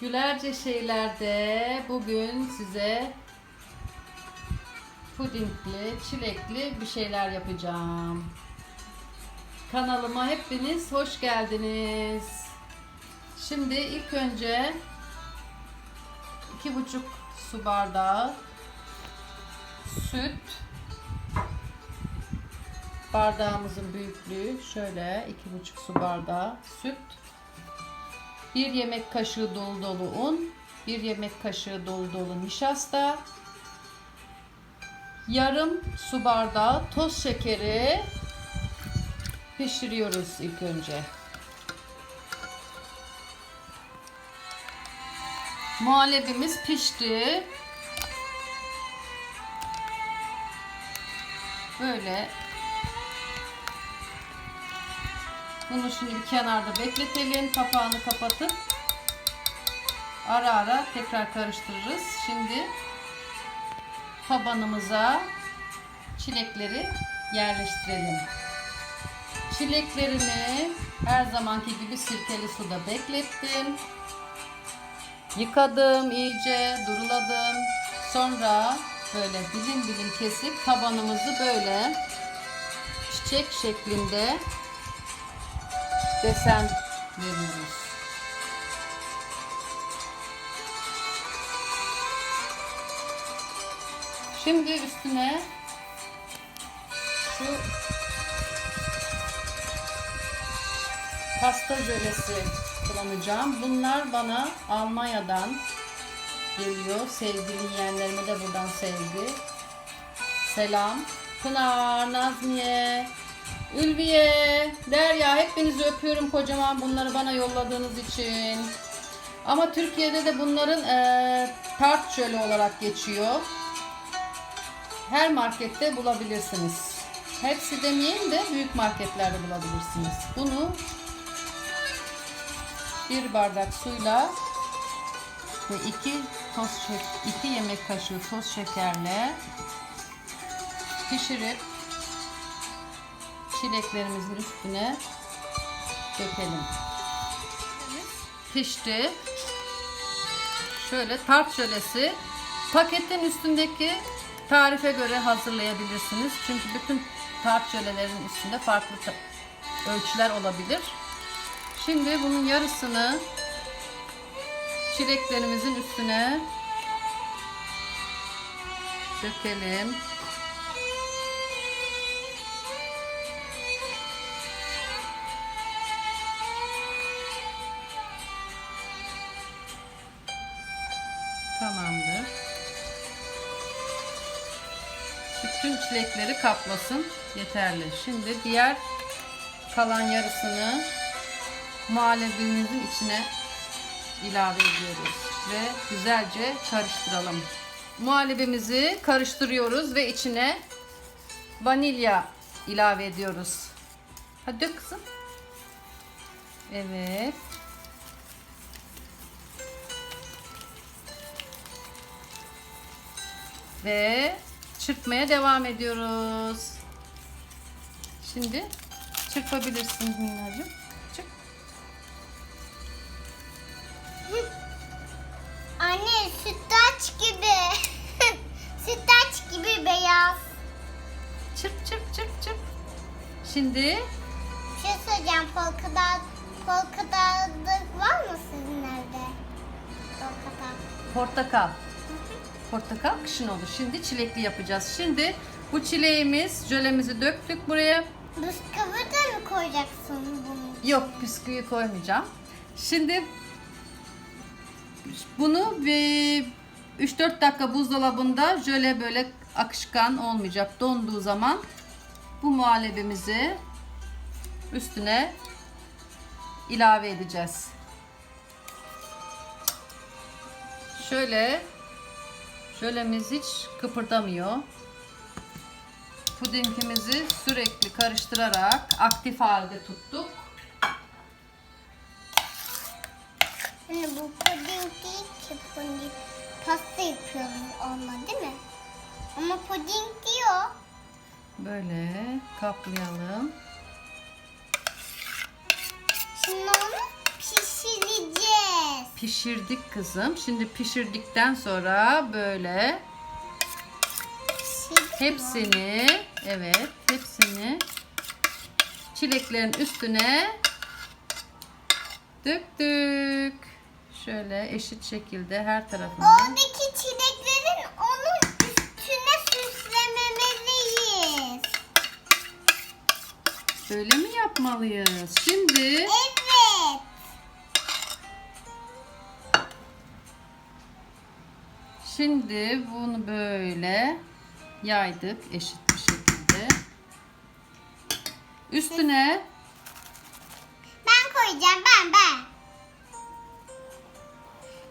Gülerce şeylerde bugün size pudingli, çilekli bir şeyler yapacağım. Kanalıma hepiniz hoş geldiniz. Şimdi ilk önce iki buçuk su bardağı süt bardağımızın büyüklüğü şöyle iki buçuk su bardağı süt 1 yemek kaşığı dolu dolu un, 1 yemek kaşığı dolu dolu nişasta, yarım su bardağı toz şekeri pişiriyoruz ilk önce. Muhallebimiz pişti. Böyle Bunu şimdi bir kenarda bekletelim. Kapağını kapatıp ara ara tekrar karıştırırız. Şimdi tabanımıza çilekleri yerleştirelim. Çileklerimi her zamanki gibi sirkeli suda beklettim. Yıkadım iyice, duruladım. Sonra böyle dilim dilim kesip tabanımızı böyle çiçek şeklinde desen veriyoruz. Şimdi üstüne şu pasta jölesi kullanacağım. Bunlar bana Almanya'dan geliyor. Sevgili yeğenlerime de buradan sevgi. Selam. Pınar, Nazmiye, Ülviye, Derya hepinizi öpüyorum kocaman bunları bana yolladığınız için. Ama Türkiye'de de bunların eee tart jöle olarak geçiyor. Her markette bulabilirsiniz. Hepsi demeyelim de büyük marketlerde bulabilirsiniz. Bunu bir bardak suyla ve iki toz şek- iki yemek kaşığı toz şekerle pişirip çileklerimizin üstüne dökelim. Pişti. Şöyle tart jölesi paketin üstündeki tarife göre hazırlayabilirsiniz. Çünkü bütün tart jölelerin üstünde farklı ölçüler olabilir. Şimdi bunun yarısını çileklerimizin üstüne dökelim. Bütün çilekleri kaplasın. Yeterli. Şimdi diğer kalan yarısını muhallebimizin içine ilave ediyoruz. Ve güzelce karıştıralım. Muhallebimizi karıştırıyoruz ve içine vanilya ilave ediyoruz. Hadi dök kızım. Evet. Ve çırpmaya devam ediyoruz. Şimdi çırpabilirsin Minnacığım. Çırp. Anne sütlaç gibi. sütlaç gibi beyaz. Çırp çırp çırp çırp. Şimdi Bir şey söyleyeceğim. Polkadot, polkadotlık var mı sizin evde? Polkadot. portakal. Portakal kışın olur. Şimdi çilekli yapacağız. Şimdi bu çileğimiz, jölemizi döktük buraya. Bisküvi de mi koyacaksın bunu? Yok bisküvi koymayacağım. Şimdi bunu bir 3-4 dakika buzdolabında jöle böyle akışkan olmayacak. Donduğu zaman bu muhallebimizi üstüne ilave edeceğiz. Şöyle jölemiz hiç kıpırdamıyor. Pudingimizi sürekli karıştırarak aktif halde tuttuk. Anne bu puding değil ki puding. Pasta yapıyoruz onunla değil mi? Ama puding diyor. Böyle kaplayalım. Pişirdik kızım. Şimdi pişirdikten sonra böyle hepsini evet hepsini çileklerin üstüne döktük. Şöyle eşit şekilde her tarafına. Oradaki çileklerin onun üstüne süslememeliyiz. Böyle mi yapmalıyız? Şimdi Evet. Şimdi bunu böyle yaydık eşit bir şekilde. Üstüne Ben koyacağım ben ben.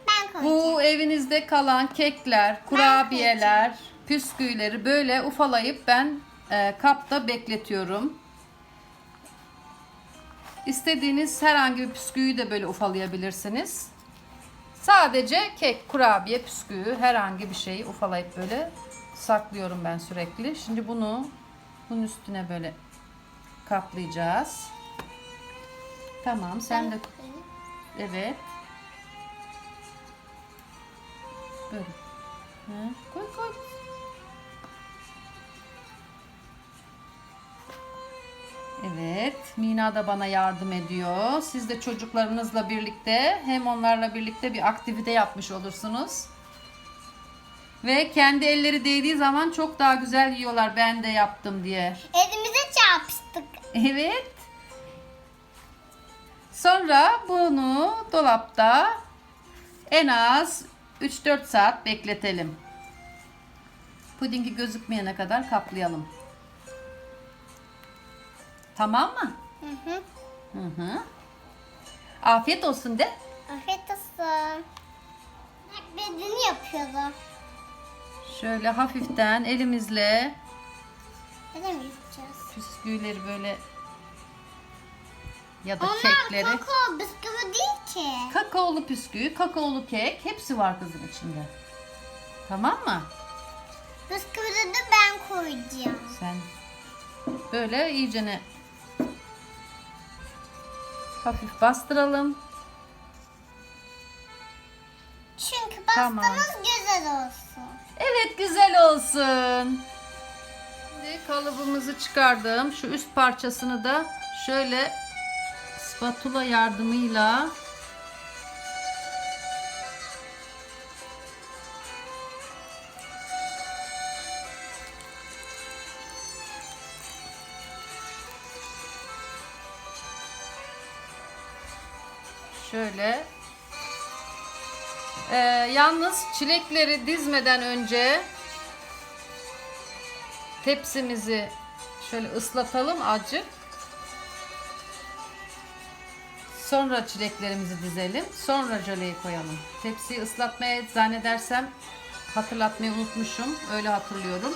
Ben koyacağım. bu evinizde kalan kekler, kurabiyeler, püsküvileri böyle ufalayıp ben e, kapta bekletiyorum. İstediğiniz herhangi bir püsküyü de böyle ufalayabilirsiniz. Sadece kek, kurabiye, püsküvü herhangi bir şeyi ufalayıp böyle saklıyorum ben sürekli. Şimdi bunu bunun üstüne böyle kaplayacağız. Tamam sen de evet. Böyle. Hı, koy koy. Evet, Mina da bana yardım ediyor. Siz de çocuklarınızla birlikte hem onlarla birlikte bir aktivite yapmış olursunuz. Ve kendi elleri değdiği zaman çok daha güzel yiyorlar ben de yaptım diye. Elimize çarpıştık. Evet. Sonra bunu dolapta en az 3-4 saat bekletelim. Pudingi gözükmeyene kadar kaplayalım. Tamam mı? Hı hı. Hı hı. Afiyet olsun de. Afiyet olsun. Bedeni yapıyorlar. Şöyle hafiften elimizle mi yapacağız? püsküvileri böyle ya da Onlar kekleri. kakao bisküvi değil ki. Kakaolu püsküvi, kakaolu kek hepsi var kızım içinde. Tamam mı? Bisküvi de ben koyacağım. Sen böyle iyicene hafif bastıralım. Çünkü Tamam. pastamız güzel olsun. Evet güzel olsun. Şimdi kalıbımızı çıkardım. Şu üst parçasını da şöyle spatula yardımıyla şöyle Ee, yalnız çilekleri dizmeden önce tepsimizi şöyle ıslatalım azıcık. Sonra çileklerimizi dizelim. Sonra jöleyi koyalım. Tepsiyi ıslatmaya zannedersem hatırlatmayı unutmuşum. Öyle hatırlıyorum.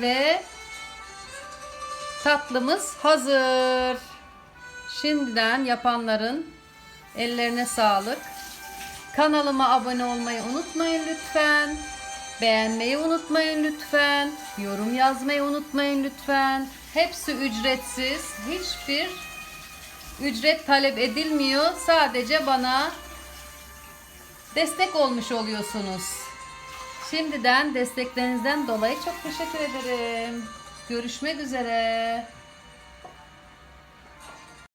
Ve tatlımız hazır. Şimdiden yapanların ellerine sağlık. Kanalıma abone olmayı unutmayın lütfen. Beğenmeyi unutmayın lütfen. Yorum yazmayı unutmayın lütfen. Hepsi ücretsiz. Hiçbir ücret talep edilmiyor. Sadece bana destek olmuş oluyorsunuz. Şimdiden desteklerinizden dolayı çok teşekkür ederim. Görüşmek üzere.